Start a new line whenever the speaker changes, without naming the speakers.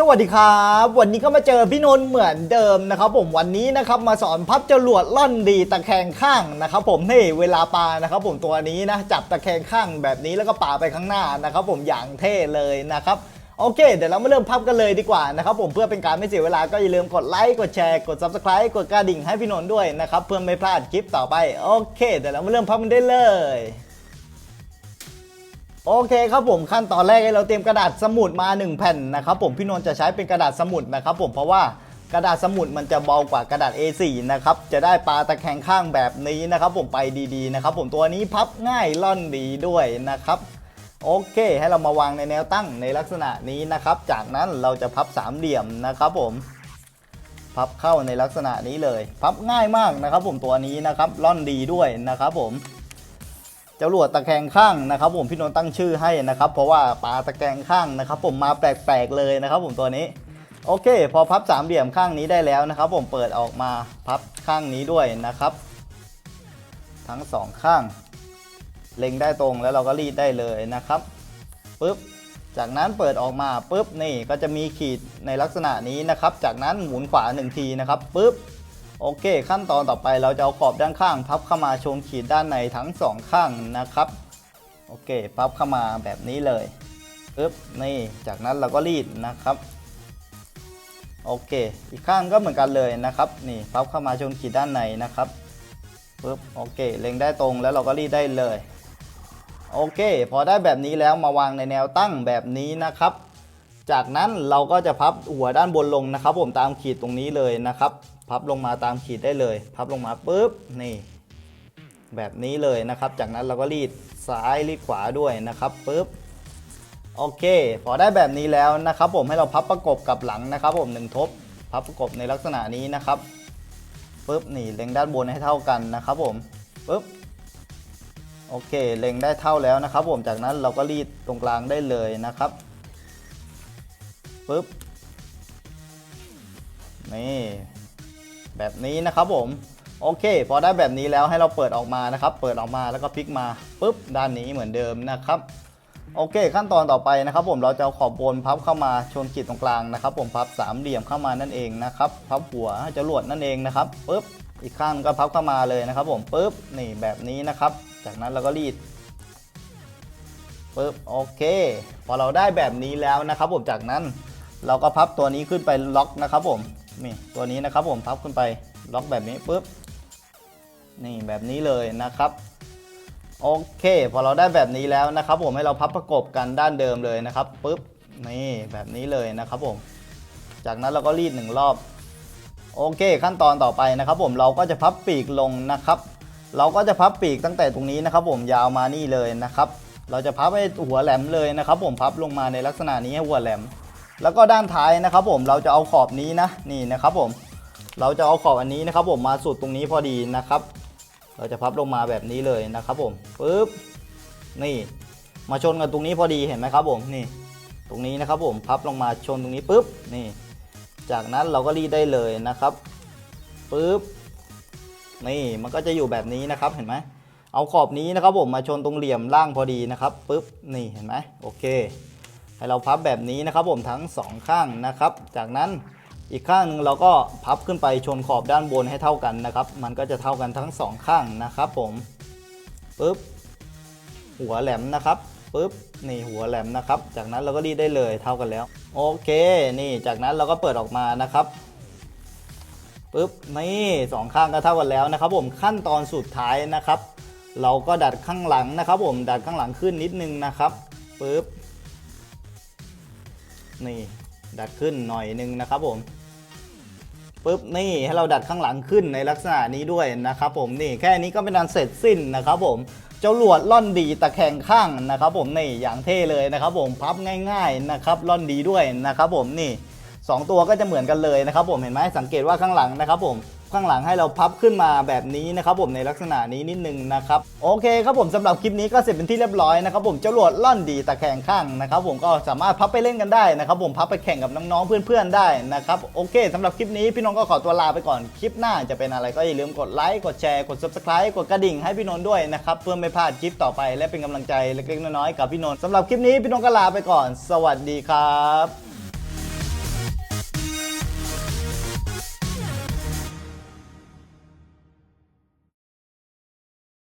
สวัสดีครับ วันนี้ก็มาเจอพี่นนท์เหมือนเดิมนะครับ ผมวันนี้นะครับมาสอนพับจรวดล่อนดีตะแคงข้างนะครับ ผมนี่เวลาปานะครับ ผมตัวนี้นะจับตะแคงข้างแบบนี้แล้วก็ปาไปข้างหน้านะครับ ผมอย่างเท่เลยนะครับโอเค เดี๋ยวเรามาเริ่มพับกันเลยดีกว่านะครับผมเพื่อเป็นการไม่เสียเวลาก็อย่าลืมกดไลค์กดแชร์กด subscribe กดกระดิ่งให้พี่นนท์ด้วยนะครับเพื่อไม่พลาดคลิปต่อไปโอเค เดี๋ยวเรามาเริ่มพับกันได้เลย โอเคครับผมขั้นตอนแรกเราเตรียมกระดาษสมุดมา 1 แผ่นนะครับผมพี่นนท์จะใช้เป็นกระดาษสมุดนะครับผมเพราะว่ากระดาษสมุดมันจะเบากว่ากระดาษ A4 นะครับจะได้ปลาตะแคงข้างแบบนี้นะครับผมไปดีๆนะครับผมตัวนี้พับง่ายล่อนดีด้วยนะครับโอเค ให้เรามาวางในแนวตั้งในลักษณะนี้นะครับ จากนั้นเราจะพับสามเหลี่ยมนะครับผม พับเข้าในลักษณะนี้เลย พับง่ายมากนะครับผมตัวนี้นะครับล่อนดีด้วยนะครับผม จรวดตะแคงข้างนะครับ ผมพี่นนท์ตั้งชื่อให้นะครับ เพราะว่าปลาตะแคงข้างนะครับ ผมมาแปลกๆเลยนะครับ ผมตัวนี้โอเค พอพับสามเหลี่ยมข้างนี้ได้แล้วนะครับ ผมเปิดออกมาพับข้างนี้ด้วยนะครับ ทั้งสองข้าง เล็งได้ตรงแล้วเราก็รีดได้เลยนะครับปึ๊บจากนั้นเปิดออกมาปึ๊บนี่ก็จะมีขีดในลักษณะนี้นะครับ จากนั้นหมุนขวาหนึ่งทีนะครับปึ๊บ โอเค ขั้นตอนต่อไปเราจะเอาขอบด้านข้าง พับเข้ามาชนขีดด้านในทั้งสองข้างนะครับโอเค พับเข้ามาแบบนี้เลยปึ๊บนี่จากนั้นเราก็รีดนะครับโอเค อีกข้างก็เหมือนกันเลยนะครับ นี่พับเข้ามาชนขีดด้านในนะครับปึ๊บโอเค เล็งได้ตรงแล้วเราก็รีดได้เลย โอเค พอได้แบบนี้แล้วมาวางในแนวตั้งแบบนี้นะครับ จากนั้นเราก็จะพับหัวด้านบนลงนะครับ ผมตามขีดตรงนี้เลยนะครับ พับลงมาตามขีดได้เลย พับลงมาปุ๊บนี่ แบบนี้เลยนะครับ จากนั้นเราก็รีดซ้ายรีดขวาด้วยนะครับปุ๊บโอเค พอได้แบบนี้แล้วนะครับ ผมให้เราพับประกบกับหลังนะครับ ผมหนึ่งทบ พับประกบในลักษณะนี้นะครับปุ๊บนี่เล็งด้านบนให้เท่ากันนะครับผมปุ๊บโอเค เล็งได้เท่าแล้วนะครับ ผมจากนั้นเราก็รีดตรงกลางได้เลยนะครับ ปึ๊บ นี่ แบบนี้นะครับผม โอเค พอได้แบบนี้แล้วให้เราเปิดออกมานะครับ เปิดออกมาแล้วก็พลิกมาปึ๊บ ด้านนี้เหมือนเดิมนะครับ โอเค ขั้นตอนต่อไปนะครับ ผม เราจะเอาขอบบนพับเข้ามาชนขีดตรงกลางนะครับ ผม พับสามเหลี่ยมเข้ามานั่นเองนะครับ พับหัวจรวดนั่นเองนะครับปึ๊บ อีกข้างก็พับเข้ามาเลยนะครับ ผมปึ๊บ นี่แบบนี้นะครับ จากนั้นเราก็รีดปึ๊บโอเค พอเราได้แบบนี้แล้วนะครับผมจากนั้น เราก็พับตัวนี้ขึ้นไปล็อกนะครับผมนี่ตัวนี้นะครับผมพับขึ้นไปล็อกแบบนี้ปึ๊บนี่แบบนี้เลยนะครับโอเค พอเราได้แบบนี้แล้วนะครับผมให้เราพับประกบกันด้านเดิมเลยนะครับปึ๊บนี่แบบนี้เลยนะครับผม จากนั้นเราก็รีดหนึ่งรอบ โอเค ขั้นตอนต่อไปนะครับผมเราก็จะพับปีกลงนะครับ เราก็จะพับปีกตั้งแต่ตรงนี้นะครับ ผมยาวมานี่เลยนะครับ เราจะพับให้หัวแหลมเลยนะครับ ผมพับลงมาในลักษณะนี้ให้หัวแหลม แล้วก็ด้านท้ายนะครับผมเราจะเอาขอบนี้นะนี่นะครับผมเราจะเอาขอบอันนี้นะครับ ผมมาสุดตรงนี้พอดีนะครับ เราจะพับลงมาแบบนี้เลยนะครับผมปึ๊บนี่มาชนกันตรงนี้พอดีเห็นไหมครับผมนี่ ตรงนี้นะครับผมพับลงมาชนตรงนี้ปึ๊บนี่ จากนั้นเราก็รีดได้เลยนะครับปึ๊บนี่มันก็จะอยู่แบบนี้นะครับเห็นไหมเอาขอบนี้นะครับผมมาชนตรงเหลี่ยมล่างพอดีนะครับปุ๊บนี่เห็นไหมโอเค ให้เราพับแบบนี้นะครับผมทั้งสองข้างนะครับ จากนั้นอีกข้างหนึ่งเราก็พับขึ้นไปชนขอบด้านบนให้เท่ากันนะครับ มันก็จะเท่ากันทั้งสองข้างนะครับผมปุ๊บหัวแหลมนะครับปุ๊บนี่หัวแหลมนะครับ จากนั้นเราก็รีดได้เลยเท่ากันแล้ว โอเค นี่จากนั้นเราก็เปิดออกมานะครับปุ๊บนี่สองข้างก็เท่ากันแล้วนะครับ ผมขั้นตอนสุดท้ายนะครับ เราก็ดัดข้างหลังนะครับ ผมดัดข้างหลังขึ้นนิดนึงนะครับปึ๊บ นี่ดัดขึ้นหน่อยนึงนะครับผมปุ๊บนี่ให้เราดัดข้างหลังขึ้นในลักษณะนี้ด้วยนะครับผมนี่แค่นี้ก็เป็นอันเสร็จสิ้นนะครับผมเจ้าหลวดล่อนดีตะแคงข้างนะครับ ผมนี่อย่างเท่เลยนะครับ ผมพับง่าย ๆนะครับล่อนดีด้วยนะครับ ผมนี่สองตัวก็จะเหมือนกันเลยนะครับ ผมเห็นไหมสังเกตว่าข้างหลังนะครับ ผม ข้างหลังให้เราพับขึ้นมาแบบนี้นะครับผมในลักษณะนี้นิดนึงนะครับโอเคครับผมสำหรับคลิปนี้ก็เสร็จเป็นที่เรียบร้อยนะครับผมจรวดล่อนดีตะแคงข้างนะครับผมก็สามารถพับไปเล่นกันได้นะครับผมพับไปแข่งกับน้องๆเพื่อนๆได้นะครับโอเคสำหรับคลิปนี้พี่นนท์ก็ขอตัวลาไปก่อนคลิปหน้าจะเป็นอะไรก็อย่าลืมกดไลค์กดแชร์กด subscribe กดกระดิ่งให้พี่นนท์ด้วยนะครับเพื่อไม่พลาดคลิปต่อไปและเป็นกำลังใจเล็กๆน้อยๆกับพี่นนท์สำหรับคลิปนี้พี่นนท์ก็ลาไปก่อน สวัสดีครับ